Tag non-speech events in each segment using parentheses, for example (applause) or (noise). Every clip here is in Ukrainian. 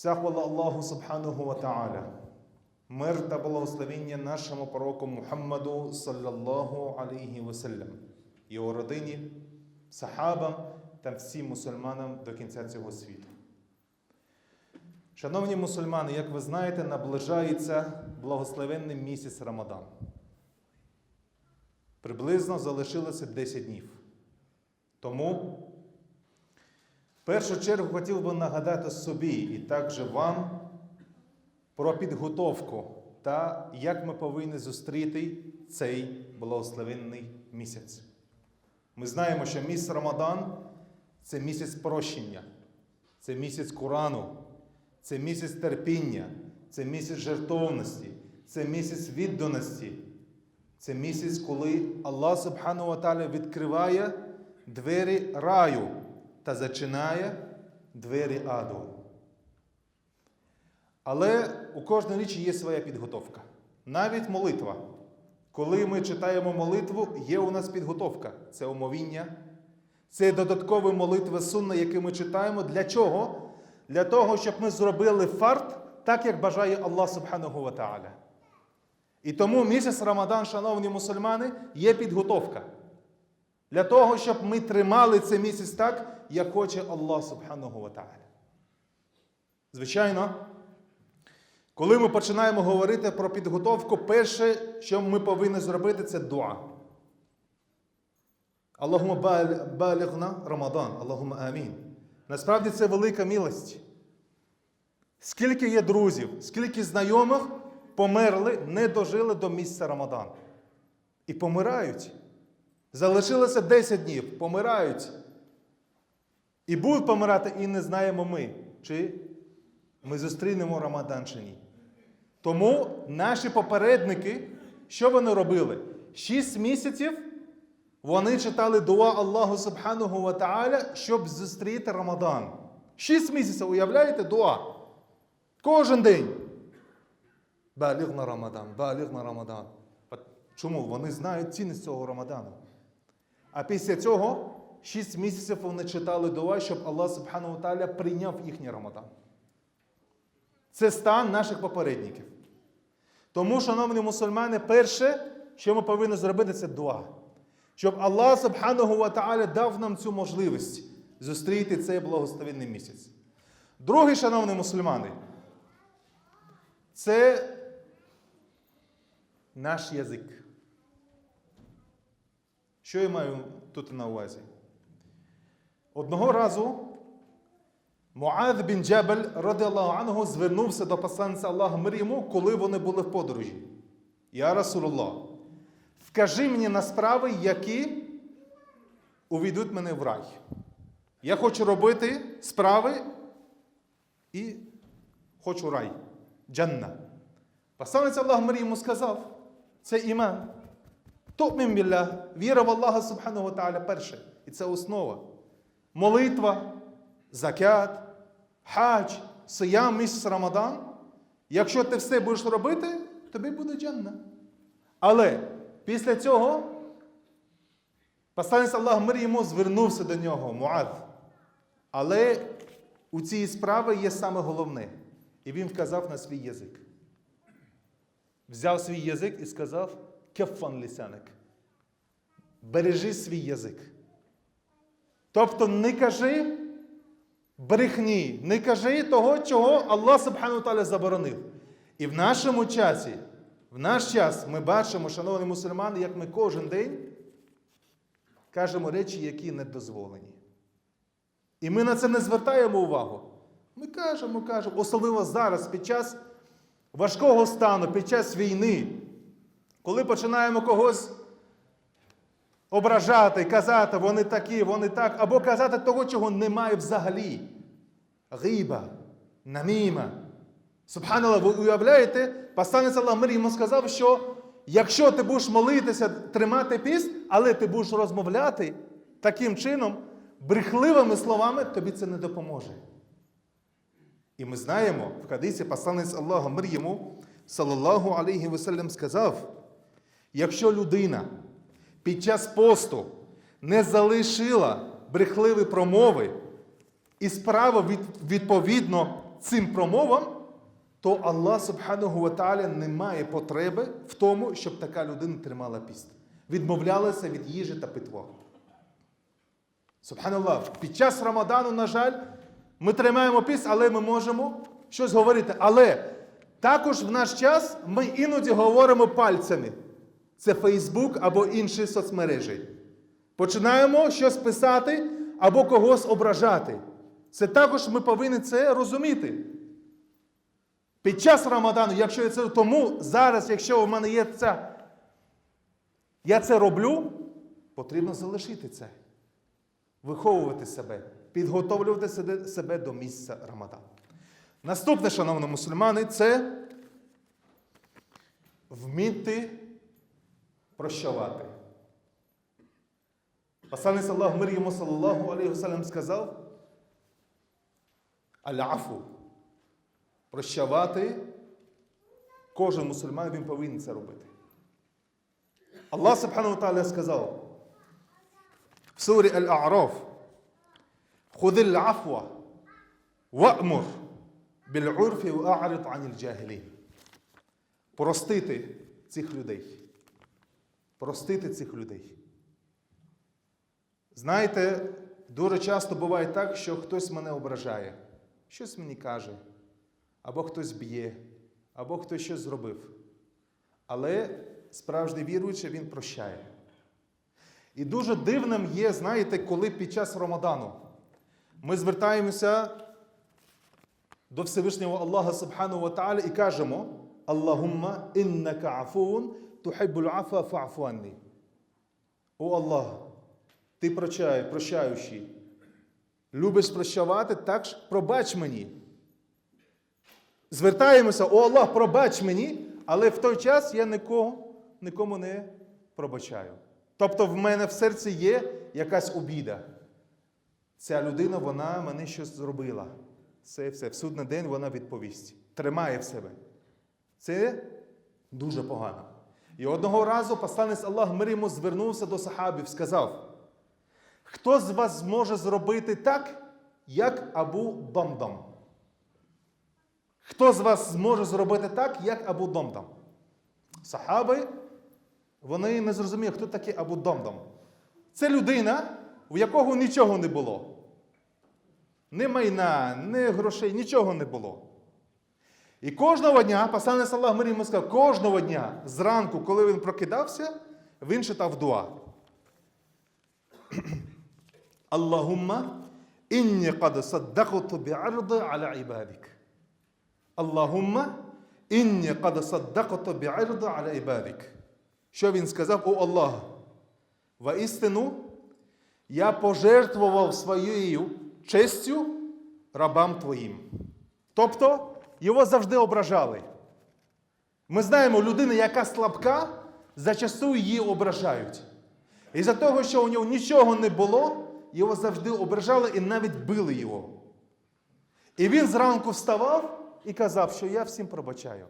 Вся хвала Аллаху Субханаху ва Та'аля. Мир та благословення нашому пророку Мухаммаду саллаллаху алейхі ваsallam, його родині, сахабам та всім мусульманам до кінця цього світу. Шановні мусульмани, як ви знаєте, наближається благословенний місяць Рамадан. Приблизно залишилося 10 днів. Тому першу чергу хотів би нагадати собі і також вам про підготовку та як ми повинні зустріти цей благословенний місяць. Ми знаємо, що місяць Рамадан це місяць прощення, це місяць Корану, це місяць терпіння, це місяць жертовності, це місяць відданості. Це місяць, коли Аллах Субхану Ва відкриває двері раю та зачинає двері аду. Але у кожної річі є своя підготовка. Навіть молитва. Коли ми читаємо молитву, є у нас підготовка. Це умовіння, це додаткові молитви сунна, які ми читаємо. Для чого? Для того, щоб ми зробили фарт так, як бажає Аллах Субханаху Ва Тааля. І тому місяць Рамадан, шановні мусульмани, є підготовка. Для того, щоб ми тримали цей місяць так, як хоче Аллах Субханаху Ва. Звичайно, коли ми починаємо говорити про підготовку, перше, що ми повинні зробити, це дуа. Аллахума балігна Рамадан, Аллахума амін. Насправді це велика милость. Скільки є друзів, скільки знайомих померли, не дожили до місця Рамадан. І помирають. Залишилося 10 днів, помирають. І будуть помирати, і не знаємо ми, чи ми зустрінемо Рамадан чи ні. Тому наші попередники, що вони робили? Шість місяців вони читали дуа Аллаху Субханаху Ва Тааля, щоб зустріти Рамадан. Шість місяців, уявляєте, дуа. Кожен день. Баліг на Рамадан, баліг на Рамадан. Чому? Вони знають цінність цього Рамадану. А після цього шість місяців вони читали дуа, щоб Аллах Субхану Тааля прийняв їхній Рамадан. Це стан наших попередників. Тому, шановні мусульмани, перше, що ми повинні зробити, це дуа. Щоб Аллах Субханаху Ва Тааля дав нам цю можливість зустріти цей благословенний місяць. Другий, шановні мусульмани, це наш язик. Що я маю тут на увазі? Одного разу Муад бін Джабель, радилlahu анху, звернувся до посланця Аллаха мир йому, коли вони були в подорожі. Я Расулулlah, вкажи мені на справи, які увійдуть мене в рай. Я хочу робити справи і хочу рай. Джанна. Посланець Аллах мир йому сказав, це іман. Ту'мін білlah, віра в Аллаха Субхану Тааля перше. І це основа. Молитва, закят, хадж, сиям, місяць Рамадан. Якщо ти все будеш робити, тобі буде джанна. Але після цього посланець Аллах мир йому звернувся до нього, Муад. Але у цій справі є саме головне. І він вказав на свій язик. Взяв свій язик і сказав кефан лісяник. Бережи свій язик. Тобто не кажи брехні, не кажи того, чого Аллах Субхану Таля заборонив. І в нашому часі, в наш час ми бачимо, шановні мусульмани, як ми кожен день кажемо речі, які не дозволені. І ми на це не звертаємо увагу. Ми кажемо, кажемо, особливо зараз, під час важкого стану, під час війни, коли починаємо когось ображати, казати, вони такі, вони так, або казати того, чого немає взагалі. Гиба, наміма. Субханаллах, ви уявляєте, посланець Аллах мир йому сказав, що якщо ти будеш молитися, тримати піст, але ти будеш розмовляти таким чином, брехливими словами, тобі це не допоможе. І ми знаємо, в хадисі посланець Аллаха мир йому, салаллаху алейхі ваsallam, сказав, якщо людина під час посту не залишила брехливі промови, і справа відповідно цим промовам, то Аллах Субханаху ва Тааля не має потреби в тому, щоб така людина тримала піст. Відмовлялася від їжі та питва. Субханаллах, під час Рамадану, на жаль, ми тримаємо піст, але ми можемо щось говорити. Але також в наш час ми іноді говоримо пальцями. Це Фейсбук або інші соцмережі. Починаємо щось писати або когось ображати. Це також ми повинні це розуміти. Під час Рамадану, якщо я це тому зараз, якщо у мене є ця, я це роблю, потрібно залишити це. Виховувати себе, підготовлювати себе до місця Рамадану. Наступне, шановні мусульмани, це вміти прощавати. Посланець Аллах мир йому саллаллаху алейхи сказав Аль-афу. Прощавати кожен мусульман він повинен це робити. Аллах Субхану Тааля сказав в сурі Аль-А'раф Худи л-афва вa'мур біл'урфі вa'арид аніль джахилін. Простити цих людей. Простити цих людей. Знаєте, дуже часто буває так, що хтось мене ображає, щось мені каже, або хтось б'є, або хтось щось зробив. Але справжній віруючий він прощає. І дуже дивним є, знаєте, коли під час Рамадану ми звертаємося до Всевишнього Аллаха Субхану ва Тааля і кажемо: Аллахумма іннака афун тухиббул афа фa'фу анні. О Аллах, ти прощай, прощаючий. Любиш прощавати, так ж пробач мені. Звертаємося, о Аллах, пробач мені, але в той час я нікого, нікому не пробачаю. Тобто в мене в серці є якась обіда. Ця людина, вона мене щось зробила. Це все. В судний день вона відповість. Тримає в себе. Це дуже погано. І одного разу посланець Аллах мир йому звернувся до сахабів, сказав: Хто з вас зможе зробити так, як Абу Домдом? Хто з вас зможе зробити так, як Абу Домдом? Сахаби, вони не зрозуміли, хто такий Абу Домдом. Це людина, у якого нічого не було. Ні майна, ні грошей, нічого не було. І кожного дня, посланець Аллах мир йому сказав, кожного дня зранку, коли він прокидався, він читав дуа. (clears throat) Аллахумма інні қад саддақту бі'арди аля ібадик. Аллахумма інні қад саддақту бі'арди аля ібадик. Що він сказав? О Аллах, воістину я пожертвував своєю честю рабам твоїм. Тобто його завжди ображали. Ми знаємо, людина, яка слабка, зачастую її ображають. І за того, що у нього нічого не було, його завжди ображали і навіть били його. І він зранку вставав і казав, що я всім пробачаю.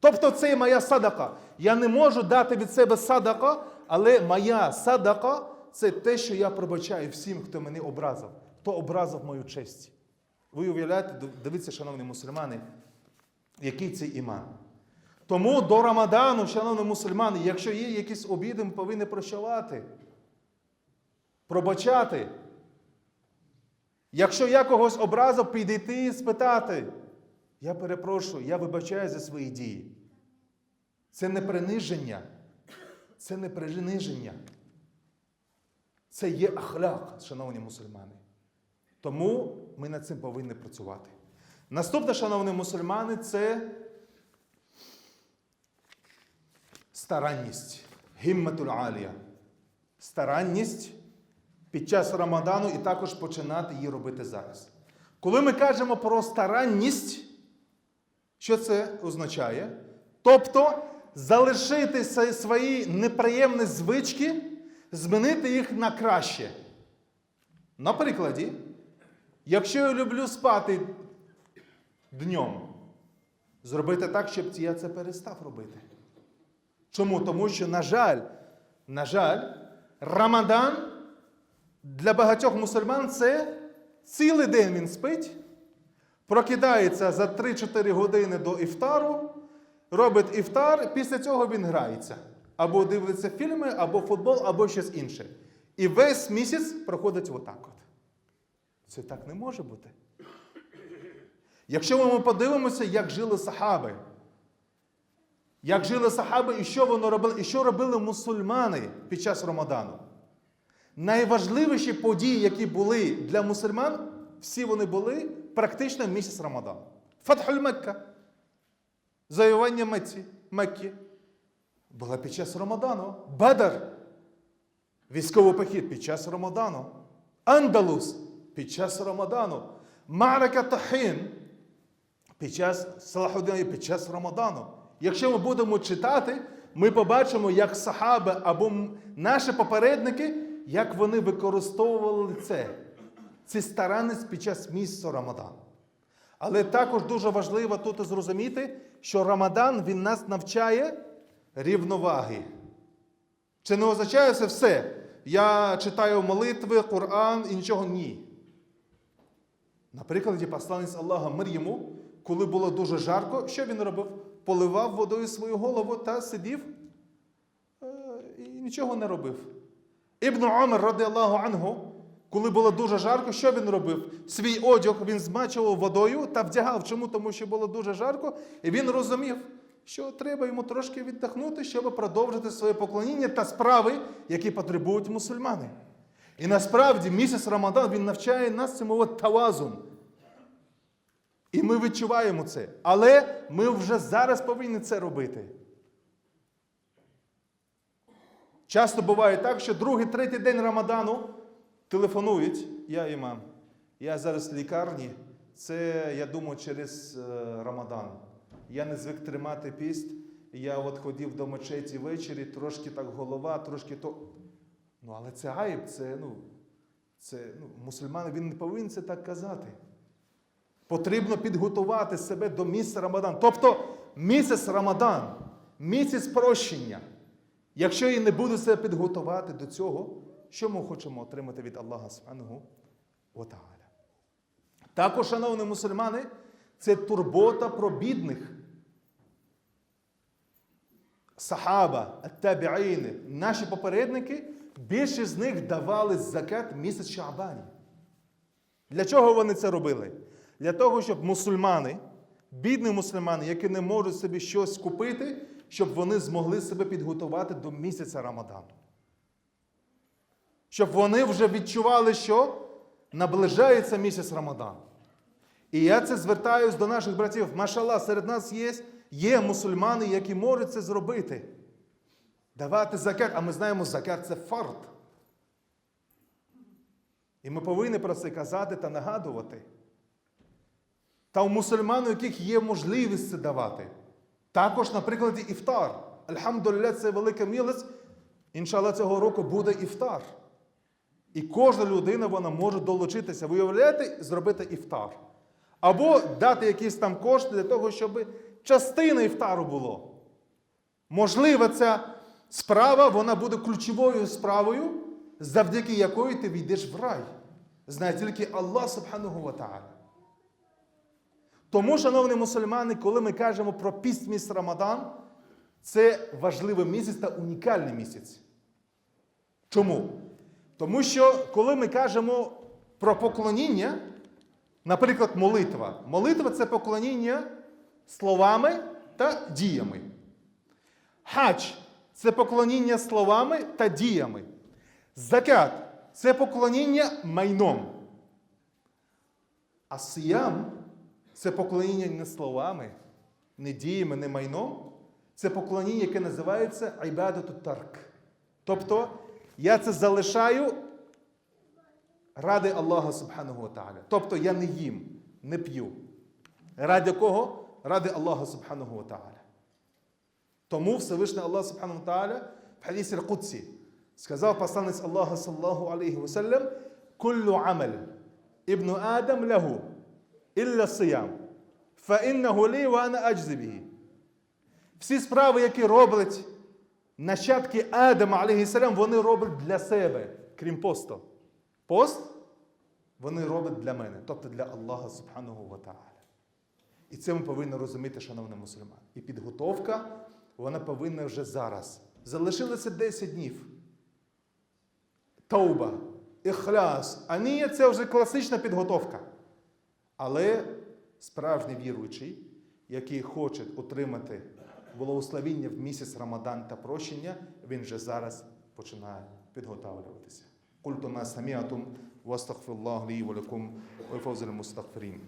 Тобто це моя садака. Я не можу дати від себе садака, але моя садака це те, що я пробачаю всім, хто мене образив, хто образив мою честь. Ви уявляєте, дивіться, шановні мусульмани, який це іман. Тому до Рамадану, шановні мусульмани, якщо є якісь обіди, ми повинні прощавати, пробачати. Якщо я когось образив, підійти і спитати. Я перепрошую, я вибачаю за свої дії. Це не приниження. Це не приниження. Це є ахляк, шановні мусульмани. Тому ми над цим повинні працювати. Наступне, шановні мусульмани, це старанність. Гімматуль алія. Старанність під час Рамадану і також починати її робити зараз. Коли ми кажемо про старанність, що це означає? Тобто залишити свої неприємні звички, змінити їх на краще. На прикладі, якщо я люблю спати днем, зробити так, щоб я це перестав робити. Чому? Тому що, на жаль, на жаль, Рамадан для багатьох мусульман це цілий день він спить, прокидається за 3-4 години до іфтару, робить іфтар, після цього він грається. Або дивиться фільми, або футбол, або щось інше. І весь місяць проходить отак от. Це так не може бути. Якщо ми подивимося, як жили сахаби, як жили сахаби і що вони робили, і що робили мусульмани під час Рамадану. Найважливіші події, які були для мусульман, всі вони були практично місяць Рамадану. Фатхуль Мекка, завоювання Мекки, Мекки була під час Рамадану. Бадр, військовий похід під час Рамадану. Андалус під час Рамадану. Марака Тахін під час Салахудина під час Рамадану. Якщо ми будемо читати, ми побачимо, як сахаби або наші попередники, як вони використовували це, ці старанність під час місяця Рамадану. Але також дуже важливо тут зрозуміти, що Рамадан він нас навчає рівноваги. Це не означає це все. Я читаю молитви, Коран і нічого ні. Наприклад, посланець Аллаха мир йому, коли було дуже жарко, що він робив? Поливав водою свою голову та сидів е, і нічого не робив. Ібн Умар, ради Аллаху Ангу, коли було дуже жарко, що він робив? Свій одяг він змачував водою та вдягав. Чому? Тому що було дуже жарко, і він розумів, що треба йому трошки віддихнути, щоб продовжити своє поклоніння та справи, які потребують мусульмани. І насправді місяць Рамадан він навчає нас цьому от тавазум. І ми відчуваємо це. Але ми вже зараз повинні це робити. Часто буває так, що другий, третій день Рамадану телефонують, я імам. Я зараз в лікарні. Це, я думаю, через е, Рамадан. Я не звик тримати піст. Я от ходив до мечеті ввечері, трошки так голова, трошки то. Ну, але це гаїб, це, ну, це ну, мусульмани, він не повинен це так казати. Потрібно підготувати себе до місця Рамадан. Тобто місяць Рамадан, місяць прощення. Якщо я не буду себе підготувати до цього, що ми хочемо отримати від Аллаха Субхану wa Також, шановні мусульмани, це турбота про бідних. Сахаба, табіїни, наші попередники, більшість з них давали закат місяць Шаабані. Для чого вони це робили? Для того, щоб мусульмани, бідні мусульмани, які не можуть собі щось купити, щоб вони змогли себе підготувати до місяця Рамадану. Щоб вони вже відчували, що наближається місяць Рамадану. І я це звертаюсь до наших братів. Машалла, серед нас є, є мусульмани, які можуть це зробити. Давати закат, а ми знаємо, закат це фарт. І ми повинні про це казати та нагадувати. Та у мусульман, у яких є можливість це давати. Також, наприклад, іфтар. Альхамдулillah, це велика милость. Іншалла, цього року буде іфтар. І кожна людина вона може долучитися, виявляти, зробити іфтар. Або дати якісь там кошти для того, щоб частина іфтару було. Можливо, ця справа вона буде ключовою справою, завдяки якої ти війдеш в рай. Знає тільки Аллах Субхану ва. Тому, шановні мусульмани, коли ми кажемо про піст місяць Рамадан, це важливий місяць та унікальний місяць. Чому? Тому що коли ми кажемо про поклоніння, наприклад, молитва. Молитва це поклоніння словами та діями. Хадж це поклоніння словами та діями. Закат це поклоніння майном. А сиям це поклоніння не словами, не діями, не майном. Це поклоніння, яке називається ібадату тарк. Тобто я це залишаю ради Аллаха Субхану Ta'ala. Тобто я не їм, не п'ю. Ради кого? Ради Аллаха Субхану Ta'ala. Тому Всевишній Аллах Субхану Ta'ala в хадісі Кудсі сказав посланець Аллаха саллаху алейхи вассалям «Куллу амаль ібну Адам лаху ілля сиям, фа іннаху лі ва ана аджзи. Всі справи, які роблять нащадки Адама, алейхіссалям, вони роблять для себе, крім посту. Пост вони роблять для мене, тобто для Аллаха Субхану ва Ta'ala. І це ми повинні розуміти, шановні мусульмани. І підготовка, вона повинна вже зараз. Залишилося 10 днів. Тауба, іхляс, анія це вже класична підготовка. Але справжній віруючий, який хоче отримати благословіння в місяць Рамадан та прощення, він вже зараз починає підготовлюватися. قلت ما سمعتم واستغفر الله لي ولكم والفوز للمستغفرين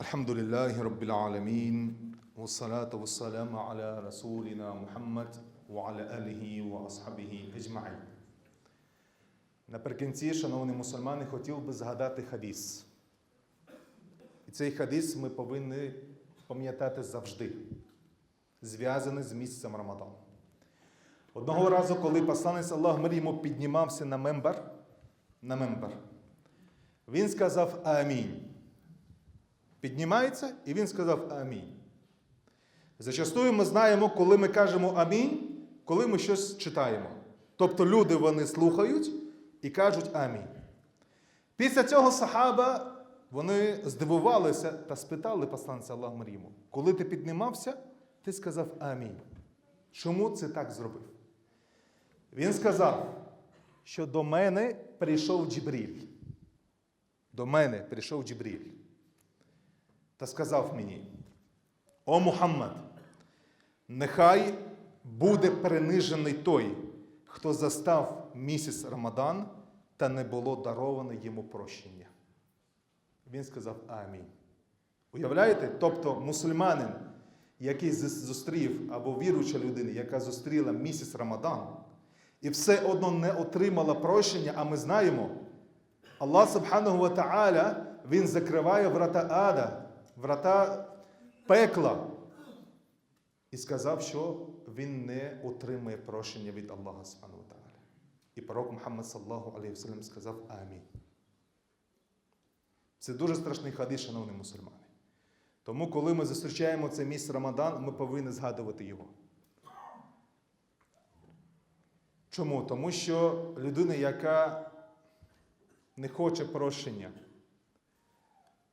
الحمد لله رب العالمين والصلاة والسلام على رسولنا محمد وعلى آله وأصحابه أجمعين Наприкінці, шановні мусульмани, хотів би згадати хадіс. І цей хадіс ми повинні пам'ятати завжди, зв'язаний з місяцем Рамадан. Одного разу, коли посланець Аллах мир йому піднімався на мембар, на мембар, він сказав Амінь. Піднімається, і він сказав Амінь. Зачастую ми знаємо, коли ми кажемо Амінь, коли ми щось читаємо. Тобто люди вони слухають і кажуть Амінь. Після цього сахаба вони здивувалися та спитали посланця Аллах Маріму, коли ти піднімався, ти сказав Амінь. Чому це так зробив? Він сказав, що до мене прийшов Джибріль. До мене прийшов Джибріль. Та сказав мені: О Мухаммад, нехай буде принижений той, хто застав місяць Рамадан та не було даровано йому прощення. Він сказав Амінь. Уявляєте? Тобто мусульманин, який зустрів, або віруюча людина, яка зустріла місяць Рамадан, і все одно не отримала прощення, а ми знаємо, Аллах Субханаху Ва Та'аля, Він закриває врата ада, врата пекла. І сказав, що він не отримує прощення від Аллаха Субханаху Ва Та'аля. І пророк Мухаммад саллаху алейхи сказав Амінь. Це дуже страшний хадис, шановні мусульмани. Тому, коли ми зустрічаємо цей місяць Рамадан, ми повинні згадувати його. Чому? Тому що людина, яка не хоче прощення,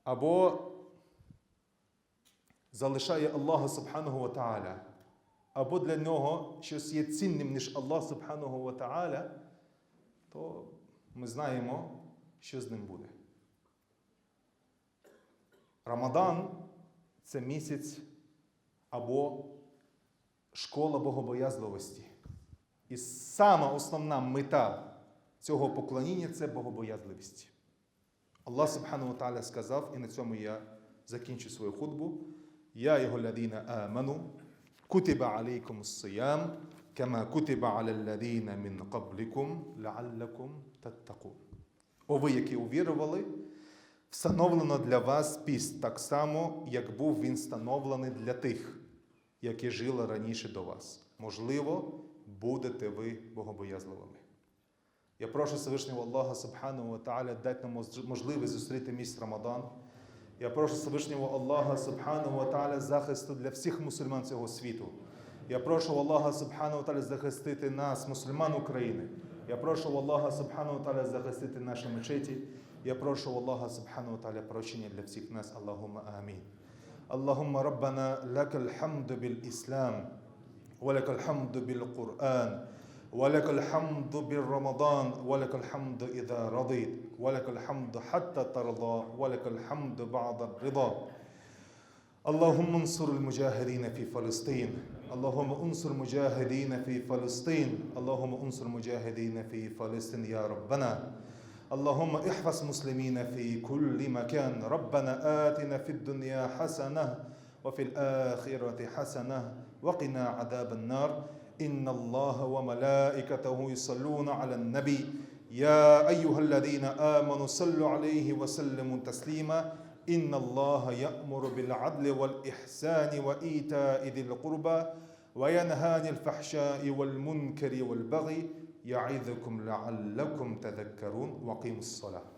або залишає Аллаха Субханого Ва Та'аля, або для нього щось є цінним, ніж Аллах Субханого Ва Та'аля, то ми знаємо, що з ним буде. Рамадан це місяць або школа богобоязливості. І сама основна мета цього поклоніння це богобоязливість. Аллах Субхану Та'аля сказав, і на цьому я закінчу свою худбу. Я його ладіна аману, кутиба алейкум сиям, кама кутиба аля ладіна мін qablikum, лааллакум таттакун. О ви, які увірували, встановлено для вас піст так само, як був він встановлений для тих, які жили раніше до вас. Можливо, будете ви богобоязливими. Я прошу Всевишнього Аллаха Субхану Та'аля дати нам можливість зустріти місць Рамадан. Я прошу Всевишнього Аллаха Субхану Ва Та'аля захисту для всіх мусульман цього світу. Я прошу Аллаха Субхану Ва Та'аля захистити нас, мусульман України. Я прошу Аллаха Субхану Ва Та'аля захистити наші мечеті. Я прошу Аллаха Субхану Ва Та'аля прощення для всіх нас. Аллахумма амін. اللهم ربنا لك الحمد بالإسلام ولك الحمد بالقرآن ولك الحمد بالرمضان ولك الحمد إذا رضيت ولك الحمد حتى ترضى ولك الحمد بعد الرضا. اللهم انصر المجاهدين في فلسطين اللهم انصر المجاهدين في فلسطين اللهم انصر المجاهدين في فلسطين يا ربنا. اللهم احفظ مسلمين في كل مكان. ربنا آتنا في الدنيا حسنة وفي الآخرة حسنة وقنا عذاب النار. إن الله وملائكته يصلون على النبي. يا أيها الذين آمنوا صلوا عليه وسلموا تسليما. إن الله يأمر بالعدل والإحسان وإيتاء ذي القربى وينهى عن الفحشاء والمنكر والبغي يعظكم لعلكم تذكرون. وقيموا الصلاة.